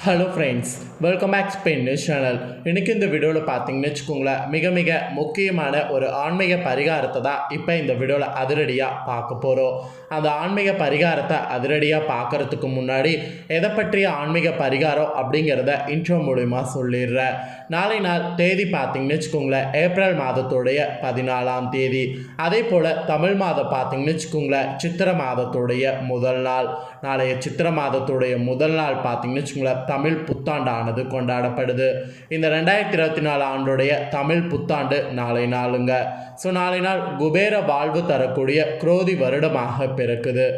Hello friends welcome back Spain news channel இன்றைக்கி இந்த வீடியோவில் பார்த்தீங்கன்னு வச்சுக்கோங்களேன் மிக மிக முக்கியமான ஒரு ஆன்மீக பரிகாரத்தை தான் இப்போ இந்த வீடியோவில் அதிரடியாக பார்க்க போகிறோம் அந்த ஆன்மீக பரிகாரத்தை அதிரடியாக பார்க்குறதுக்கு முன்னாடி எதை பற்றிய ஆன்மீக பரிகாரம் அப்படிங்கிறத இன்ட்ரோ மூலிமா சொல்லிடுறேன். நாளை நாள் தேதி பார்த்தீங்கன்னு வச்சுக்கோங்களேன் ஏப்ரல் மாதத்துடைய பதினாலாம் தேதி. அதே போல் தமிழ் மாதம் பார்த்தீங்கன்னு வச்சுக்கோங்களேன் சித்திர மாதத்துடைய முதல் நாள். நாளைய சித்திர மாதத்துடைய முதல் நாள் பார்த்தீங்கன்னு வச்சுக்கோங்களேன் தமிழ் புத்தாண்டானது கொண்டாடப்படுது. இந்த ரெண்டாயிரத்தி இருபத்தி நாலு ஆண்டுடைய தமிழ் புத்தாண்டு நாளை நாளுங்க. ஸோ நாளை நாள் குபேர வாழ்வு தரக்கூடிய குரோதி வருடமாக பிறக்குது.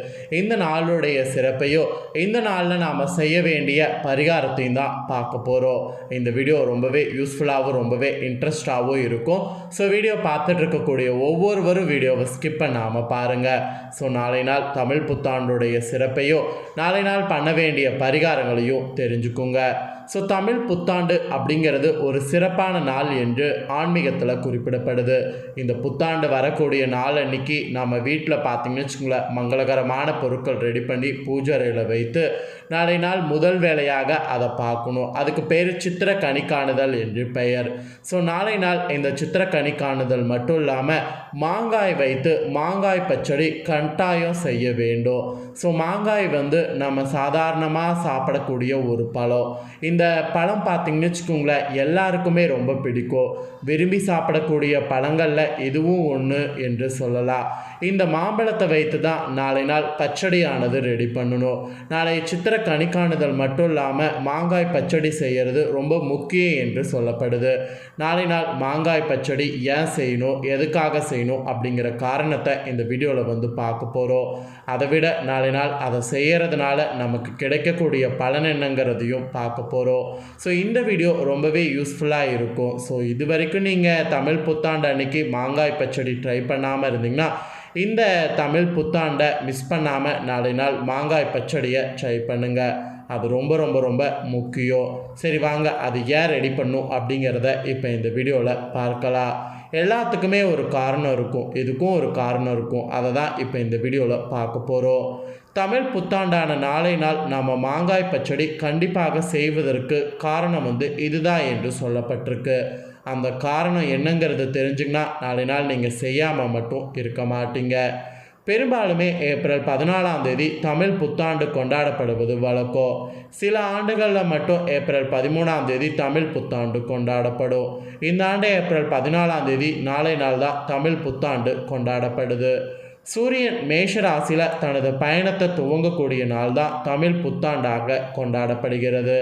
இந்த நாளுடைய சிறப்பையோ இந்த நாளில் நாம் செய்ய வேண்டிய பரிகாரத்தையும் தான் பார்க்க போகிறோம் இந்த வீடியோ ரொம்பவே யூஸ்ஃபுல்லாகவும் ரொம்பவே இன்ட்ரெஸ்டாகவும் இருக்கும். ஸோ வீடியோ பார்த்துட்டு இருக்கக்கூடிய ஒவ்வொருவரும் வீடியோவை ஸ்கிப் பண்ணாமல் பாருங்கள் ஸோ நாளை நாள் தமிழ் புத்தாண்டுடைய சிறப்பையும் நாளை நாள் பண்ண வேண்டிய பரிகாரங்களையும் தெரிஞ்சுக்குங்க. ஸோ தமிழ் புத்தாண்டு அப்படிங்கிறது ஒரு சிறப்பான நாள் என்று ஆன்மீகத்தில் குறிப்பிடப்படுது. இந்த புத்தாண்டு வரக்கூடிய நாள் அன்னைக்கு நம்ம வீட்டில் பார்த்தீங்கன்னு வச்சுக்கோங்களேன் மங்களகரமான பொருட்கள் ரெடி பண்ணி பூஜை அறையில் வைத்து நாளை நாள் முதல் வேலையாக அதை பார்க்கணும். அதுக்கு பேர் சித்திர கணிக்காணுதல் என்று பெயர். ஸோ நாளை நாள் இந்த சித்திர கணிக்காணுதல் மட்டும் இல்லாமல் மாங்காய் வைத்து மாங்காய் பச்சடி கட்டாயம் செய்ய வேண்டும். ஸோ மாங்காய் வந்து நம்ம சாதாரணமாக சாப்பிடக்கூடிய ஒரு பழம். இந்த பழம் பார்த்திங்கன்னு வச்சுக்கோங்களேன் எல்லாருக்குமே ரொம்ப பிடிக்கும். விரும்பி சாப்பிடக்கூடிய பழங்களில் இதுவும் ஒன்று என்று சொல்லலாம். இந்த மாம்பழத்தை வைத்து தான் நாளை நாள் பச்சடியானது ரெடி பண்ணணும். நாளை சித்திர கணிக்காணுதல் மட்டும் இல்லாமல் மாங்காய் பச்சடி செய்கிறது ரொம்ப முக்கியம் என்று சொல்லப்படுது. நாளை நாள் மாங்காய் பச்சடி ஏன் செய்யணும் எதுக்காக செய்யணும் அப்படிங்கிற காரணத்தை இந்த வீடியோவில் வந்து பார்க்க போகிறோம் அதை விட நாளை நாள் அதை செய்கிறதுனால நமக்கு கிடைக்கக்கூடிய பலன் என்னங்கிறதையும் பார்க்க போகிறோம் ஸோ இந்த வீடியோ ரொம்பவே யூஸ்ஃபுல்லாக இருக்கும். ஸோ இது வரைக்கும் நீங்கள் தமிழ் புத்தாண்டு அன்னைக்கு மாங்காய் பச்சடி ட்ரை பண்ணாமல் இருந்தீங்கன்னா இந்த தமிழ் புத்தாண்டை மிஸ் பண்ணாமல் நாளை நாள் மாங்காய் பச்சடியை ட்ரை பண்ணுங்கள் அது ரொம்ப ரொம்ப ரொம்ப முக்கியம். சரி வாங்க அது ஏன் ரெடி பண்ணும் அப்படிங்கிறத இப்போ இந்த வீடியோவில் பார்க்கலாம். எல்லாத்துக்குமே ஒரு காரணம் இருக்கும். இதுக்கும் ஒரு காரணம் இருக்கும். அதை தான் இப்போ இந்த வீடியோவில் பார்க்க போகிறோம் தமிழ் புத்தாண்டான நாளை நாள் நம்ம மாங்காய் பச்சடி கண்டிப்பாக செய்வதற்கு காரணம் வந்து இதுதான் என்று சொல்லப்பட்டிருக்கு. அந்த காரணம் என்னங்கிறது தெரிஞ்சுங்கன்னா நாளை நாள் நீங்கள் செய்யாமல் மட்டும் இருக்க மாட்டீங்க. பெரும்பாலுமே ஏப்ரல் பதினாலாம் தேதி தமிழ் புத்தாண்டு கொண்டாடப்படுவது வழக்கம். சில ஆண்டுகளில் மட்டும் ஏப்ரல் பதிமூணாம் தேதி தமிழ் புத்தாண்டு கொண்டாடப்படும். இந்த ஆண்டு ஏப்ரல் பதினாலாம் தேதி நாளை நாள் தான் தமிழ் புத்தாண்டு கொண்டாடப்படுது. சூரியன் மேஷ ராசியில் தனது பயணத்தை துவங்கக்கூடிய நாள் தான் தமிழ் புத்தாண்டாக கொண்டாடப்படுகிறது.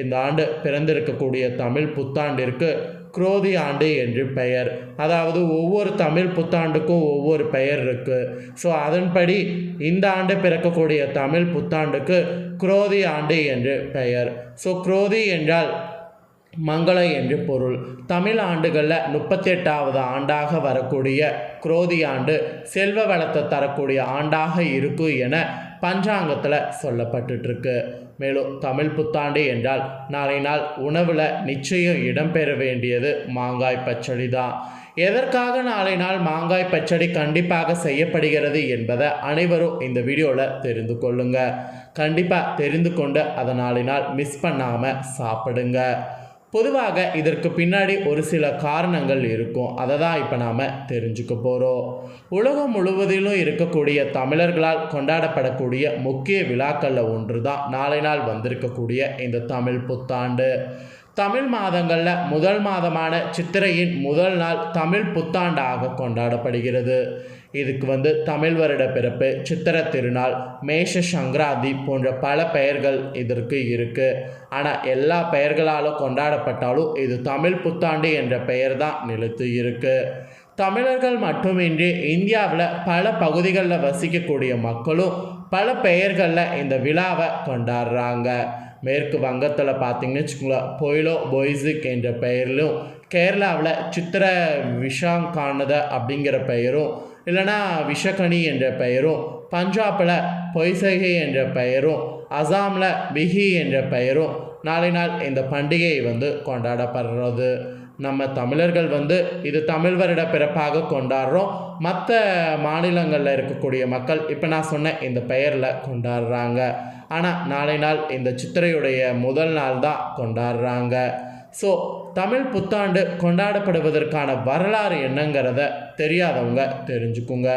இந்த ஆண்டு பிறந்திருக்கக்கூடிய தமிழ் புத்தாண்டிற்கு குரோதி ஆண்டு என்று பெயர். அதாவது ஒவ்வொரு தமிழ் புத்தாண்டுக்கும் ஒவ்வொரு பெயர் இருக்குது ஸோ அதன்படி இந்த ஆண்டு பிறக்கக்கூடிய தமிழ் புத்தாண்டுக்கு குரோதி ஆண்டு என்று பெயர். ஸோ குரோதி என்றால் மங்கள என்று பொருள். தமிழ் ஆண்டுகளில் முப்பத்தெட்டாவது ஆண்டாக வரக்கூடிய குரோதி ஆண்டு செல்வ வளத்தை தரக்கூடிய ஆண்டாக இருக்கும் என பஞ்சாங்கத்தில் சொல்லப்பட்டுருக்கு மேலும் தமிழ் புத்தாண்டு என்றால் நாளை நாள் உணவில் நிச்சயம் இடம்பெற வேண்டியது மாங்காய் பச்சடி தான். எதற்காக நாளை நாள் மாங்காய் பச்சடி கண்டிப்பாக செய்யப்படுகிறது என்பதை அனைவரும் இந்த வீடியோவில் தெரிந்து கொள்ளுங்க. கண்டிப்பாக தெரிந்து கொண்டு அதை நாளை நாள் மிஸ் பண்ணாமல் சாப்பிடுங்க. பொதுவாக இதற்கு பின்னாடி ஒரு சில காரணங்கள் இருக்கும். அதை தான் இப்போ நாம் தெரிஞ்சுக்க போகிறோம் உலகம் முழுவதிலும் இருக்கக்கூடிய தமிழர்களால் கொண்டாடப்படக்கூடிய முக்கிய விழாக்களில் ஒன்று தான் நாளை நாள் வந்திருக்கக்கூடிய இந்த தமிழ் புத்தாண்டு. தமிழ் மாதங்களில் முதல் மாதமான சித்திரையின் முதல் நாள் தமிழ் புத்தாண்டாக கொண்டாடப்படுகிறது. இதுக்கு வந்து தமிழ் வருட பிறப்பு சித்திர திருநாள் மேஷ சங்கராந்தி போன்ற பல பெயர்கள் இதற்கு இருக்குது ஆனால் எல்லா பெயர்களாலும் கொண்டாடப்பட்டாலும் இது தமிழ் புத்தாண்டு என்ற பெயர் தான் நிலைத்து இருக்குது தமிழர்கள் மட்டுமின்றி இந்தியாவில் பல பகுதிகளில் வசிக்கக்கூடிய மக்களும் பல பெயர்களில் இந்த விழாவை கொண்டாடுறாங்க. மேற்கு வங்கத்தில் பார்த்தீங்கன்னு வச்சுக்கோங்களேன் பொய்லோ பொய்சிக் என்ற பெயரிலும் கேரளாவில் சித்திர விஷாங்கானத அப்படிங்கிற பெயரும் இல்லைனா விஷகனி என்ற பெயரும் பஞ்சாபில் பொய்சகை என்ற பெயரும் அசாமில் பிஹி என்ற பெயரும் நாளை நாள் இந்த பண்டிகை வந்து கொண்டாடப்படுறது. நம்ம தமிழர்கள் வந்து இது தமிழ் வருட பிறப்பாக கொண்டாடுறோம். மற்ற மாநிலங்களில் இருக்கக்கூடிய மக்கள் இப்போ நான் சொன்ன இந்த பெயரில் கொண்டாடுறாங்க. ஆனால் நாளை நாள் இந்த சித்திரையுடைய முதல் நாள் தான் கொண்டாடுறாங்க. ஸோ தமிழ் புத்தாண்டு கொண்டாடப்படுவதற்கான வரலாறு என்னங்கிறத தெரியாதவங்க தெரிஞ்சுக்குங்க.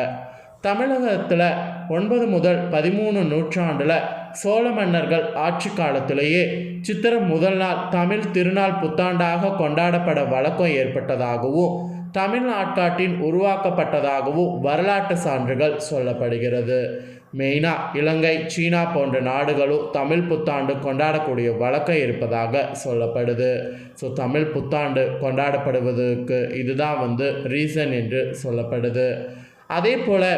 தமிழகத்தில் ஒன்பது முதல் பதிமூணு நூற்றாண்டில் சோழ மன்னர்கள் ஆட்சி காலத்திலேயே சித்திரை முதல் நாள் தமிழ் திருநாள் புத்தாண்டாக கொண்டாடப்பட வழக்கம் ஏற்பட்டதாகவும் தமிழ் நாட்காட்டின் உருவாக்கப்பட்டதாகவும் வரலாற்று சான்றுகள் சொல்லப்படுகிறது. மெயினாக இலங்கை சீனா போன்ற நாடுகளும் தமிழ் புத்தாண்டு கொண்டாடக்கூடிய வழக்கம் இருப்பதாக சொல்லப்படுது. ஸோ தமிழ் புத்தாண்டு கொண்டாடப்படுவதற்கு இதுதான் வந்து ரீசன் என்று சொல்லப்படுது. அதே போல்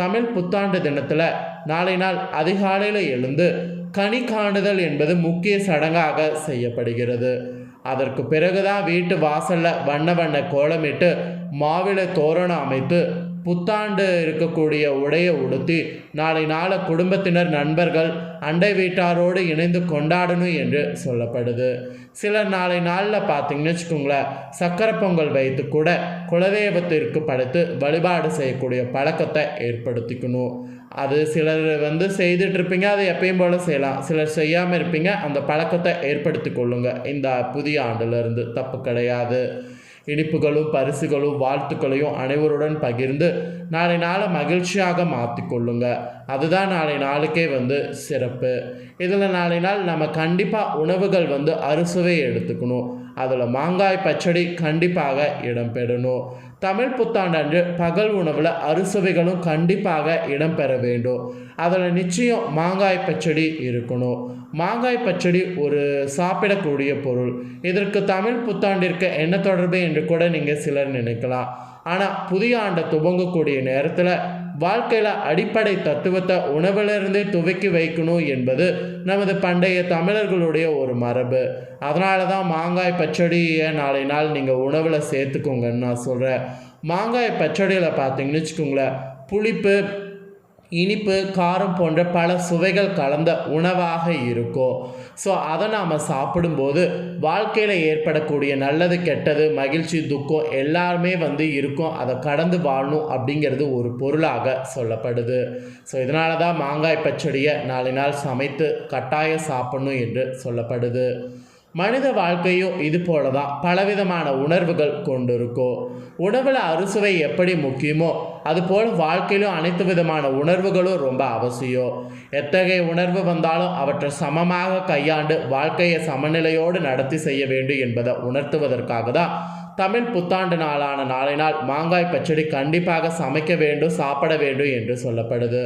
தமிழ் புத்தாண்டு தினத்தில் நாளை நாள் அதிகாலையில் எழுந்து கனி காணுதல் என்பது முக்கிய சடங்காக செய்யப்படுகிறது. அதற்கு பிறகுதான் வீட்டு வாசலில் வண்ண வண்ண கோலமிட்டு மாவிளை தோரணம் அமைத்து புத்தாண்டு இருக்கக்கூடிய உடையை உடுத்தி நாளை நாள குடும்பத்தினர் நண்பர்கள் அண்டை வீட்டாரோடு இணைந்து கொண்டாடணும் என்று சொல்லப்படுது. சிலர் நாளை நாளில் பார்த்தீங்கன்னு வச்சுக்கோங்களேன் சக்கரை பொங்கல் வைத்து கூட குலதெய்வத்திற்கு படைத்து வழிபாடு செய்யக்கூடிய பழக்கத்தை ஏற்படுத்திக்கணும் அது சிலர் வந்து செய்துட்டு இருப்பீங்க அதை எப்பயும் போல் செய்யலாம். சிலர் செய்யாமல் இருப்பீங்க அந்த பழக்கத்தை ஏற்படுத்தி கொள்ளுங்கள் இந்த புதிய ஆண்டுலேருந்து தப்பு கிடையாது. இனிப்புகளும் பரிசுகளும் வாழ்த்துக்களையும் அனைவருடன் பகிர்ந்து நாளை நாளை மகிழ்ச்சியாக மாற்றிக்கொள்ளுங்க அதுதான் நாளை நாளுக்கே வந்து சிறப்பு. இதில் நாளை நாள் நம்ம கண்டிப்பாக உணவுகள் வந்து அறுசுவை எடுத்துக்கணும். அதில் மாங்காய் பச்சடி கண்டிப்பாக இடம்பெறணும். தமிழ் புத்தாண்டன்று பகல் உணவில் அறுசுவைகளும் கண்டிப்பாக இடம்பெற வேண்டும். அதில் நிச்சயம் மாங்காய் பச்சடி இருக்கணும். மாங்காய் பச்சடி ஒரு சாப்பிடக்கூடிய பொருள். இதற்கு தமிழ் புத்தாண்டிற்கு என்ன தொடர்பு என்று கூட நீங்கள் சிலர் நினைக்கலாம். ஆனால் புதிய ஆண்டை துவங்கக்கூடிய நேரத்தில் வாழ்க்கையில் அடிப்படை தத்துவத்தை உணவிலிருந்தே துவக்கி வைக்கணும் என்பது நமது பண்டைய தமிழர்களுடைய ஒரு மரபு. அதனால தான் மாங்காய் பச்சடியை நாளை நாள் நீங்கள் உணவில் சேர்த்துக்கோங்கன்னு நான் சொல்கிறேன் மாங்காய் பச்சடியில் பார்த்தீங்கன்னு வச்சுக்கோங்களேன் புளிப்பு இனிப்பு காரம் போன்ற பல சுவைகள் கலந்த உணவாக இருக்கும். ஸோ அதை நாம் சாப்பிடும்போது வாழ்க்கையில் ஏற்படக்கூடிய நல்லது கெட்டது மகிழ்ச்சி துக்கம் எல்லாருமே வந்து இருக்கும். அதை கடந்து வாழணும் அப்படிங்கிறது ஒரு பொருளாக சொல்லப்படுது. ஸோ இதனால தான் மாங்காய் பச்சடியை நாளை நாள் சமைத்து கட்டாயம் சாப்பிடணும் என்று சொல்லப்படுது. மனித வாழ்க்கையும் இது போல தான் பலவிதமான உணர்வுகள் கொண்டிருக்கும் உணவில் அறுசுவை எப்படி முக்கியமோ அதுபோல் வாழ்க்கையிலும் அனைத்து விதமான உணர்வுகளும் ரொம்ப அவசியம். எத்தகைய உணர்வு வந்தாலும் அவற்றை சமமாக கையாண்டு வாழ்க்கையை சமநிலையோடு நடத்தி செய்ய வேண்டும் என்பதை உணர்த்துவதற்காக தான் தமிழ் புத்தாண்டு நாளான நாளை நாள் மாங்காய் பச்சடி கண்டிப்பாக சமைக்க வேண்டும் சாப்பிட வேண்டும் என்று சொல்லப்படுது.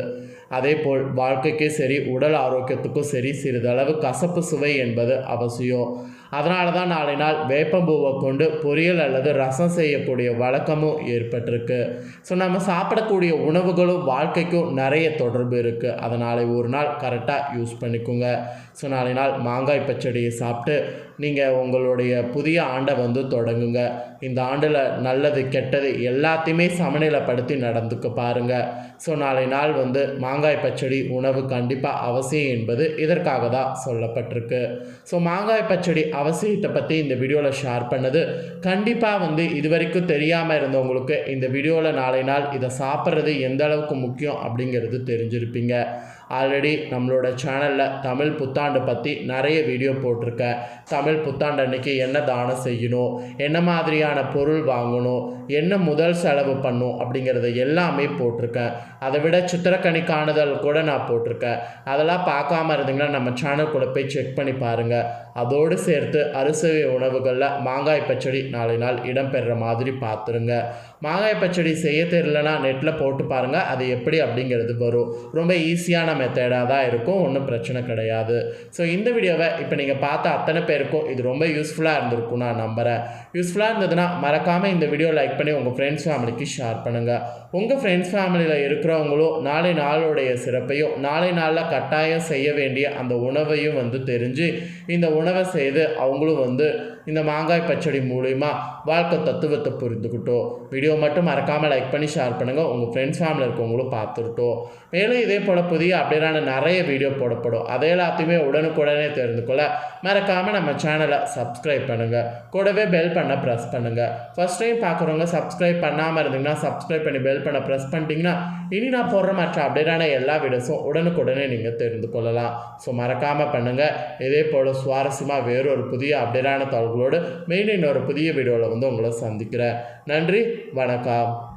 அதே போல் வாழ்க்கைக்கு சரி உடல் ஆரோக்கியத்துக்கும் சரி சிறிதளவு கசப்பு சுவை என்பது அவசியம். அதனால தான் நாளை நாள் வேப்பம்பூவை கொண்டு பொரியல் அல்லது ரசம் செய்யக்கூடிய வழக்கமும் ஏற்பட்டிருக்கு. ஸோ நம்ம சாப்பிடக்கூடிய உணவுகளும் வாழ்க்கைக்கும் நிறைய தொடர்பு இருக்குது அதனால் ஒரு நாள் கரெக்டாக யூஸ் பண்ணிக்கோங்க. ஸோ நாளை நாள் மாங்காய் பச்சடியை சாப்பிட்டு நீங்கள் உங்களுடைய புதிய ஆண்டை வந்து தொடங்குங்க. இந்த ஆண்டில் நல்லது கெட்டது எல்லாத்தையுமே சமநிலைப்படுத்தி நடந்துக்க பாருங்கள் ஸோ நாளை நாள் வந்து மாங்காய் மாங்காய் பச்சடி உணவு கண்டிப்பாக அவசியம் என்பது இதற்காக தான் சொல்லப்பட்டிருக்கு. ஸோ மாங்காய் பச்சடி அவசியத்தை பற்றி இந்த வீடியோவில் ஷேர் பண்ணது. கண்டிப்பாக வந்து இது வரைக்கும் தெரியாமல் இருந்தவங்களுக்கு இந்த வீடியோவில் நாளை நாள் இதை சாப்பிட்றது எந்த அளவுக்கு முக்கியம் அப்படிங்கிறது தெரிஞ்சிருப்பீங்க. ஆல்ரெடி நம்மளோட சேனலில் தமிழ் புத்தாண்டு பற்றி நிறைய வீடியோ போட்டிருக்கேன் தமிழ் புத்தாண்டு அன்றைக்கி என்ன தானம் செய்யணும்? என்ன மாதிரியான பொருள் வாங்கணும்? என்ன முதல் செலவு பண்ணும்? அப்படிங்கிறத எல்லாமே போட்டிருக்கேன் அதை விட சித்திரக்கணி காணுதல் கூட நான் போட்டிருக்கேன் அதெல்லாம் பார்க்காம இருந்தீங்கன்னா நம்ம சேனல் கூட போய் செக் பண்ணி பாருங்கள் அதோடு சேர்த்து அரிசி உணவுகளில் மாங்காய் பச்சடி நாளை நாள் இடம்பெறுற மாதிரி பார்த்துருங்க. மாங்காய் பச்சடி செய்ய தெரியலனா நெட்டில் போட்டு பாருங்கள் அது எப்படி அப்படிங்கிறது வரும். ரொம்ப ஈஸியான மெத்தடாக தான் இருக்கும் ஒன்றும் பிரச்சனை கிடையாது. ஸோ இந்த வீடியோவை இப்போ நீங்கள் பார்த்த அத்தனை பேருக்கும் இது ரொம்ப யூஸ்ஃபுல்லாக இருந்திருக்கும் நான் நம்புகிறேன் யூஸ்ஃபுல்லாக இருந்ததுன்னா மறக்காமல் இந்த வீடியோ லைக் பண்ணி உங்கள் ஃப்ரெண்ட்ஸ் ஃபேமிலிக்கு ஷேர் பண்ணுங்கள் உங்கள் ஃப்ரெண்ட்ஸ் ஃபேமிலியில் இருக்கிறவங்களும் நாளை நாளுடைய சிறப்பையும் நாளை நாளில் கட்டாயம் செய்ய வேண்டிய அந்த உணவையும் வந்து தெரிஞ்சு இந்த உணவை செய்து அவங்களும் வந்து இந்த மாங்காய் பச்சடி மூலிமா வாழ்க்கை தத்துவத்தை புரிந்துக்கிட்டோம். வீடியோ மட்டும் மறக்காமல் லைக் பண்ணி ஷேர் பண்ணுங்கள் உங்கள் ஃப்ரெண்ட்ஸ் ஃபேமிலி இருக்கவங்களும் பார்த்துருட்டோம். மேலும் இதே போல் புதிய அப்படியான நிறைய வீடியோ போடப்படும். அதை எல்லாத்தையுமே உடனுக்குடனே தெரிந்து கொள்ள மறக்காமல் நம்ம சேனலை சப்ஸ்கிரைப் பண்ணுங்கள் கூடவே பெல் பண்ண ப்ரெஸ் பண்ணுங்கள் ஃபஸ்ட் டைம் பார்க்குறவங்க சப்ஸ்கிரைப் பண்ணாமல் இருந்தீங்கன்னா சப்ஸ்கிரைப் பண்ணி பெல் பண்ண ப்ரெஸ் பண்ணிட்டீங்கன்னா இனி நான் போடுற மற்ற அப்டேட்டான எல்லா வீடியோஸும் உடனுக்குடனே நீங்கள் தெரிந்து கொள்ளலாம். ஸோ மறக்காமல் பண்ணுங்கள் இதே போல் சுவாரஸ்யமாக வேறொரு புதிய அப்டேட்டான தகவல்களோடு மெயின் இன்னொரு புதிய வீடியோவில் வந்து உங்களை சந்திக்கிறேன். நன்றி வணக்கம்.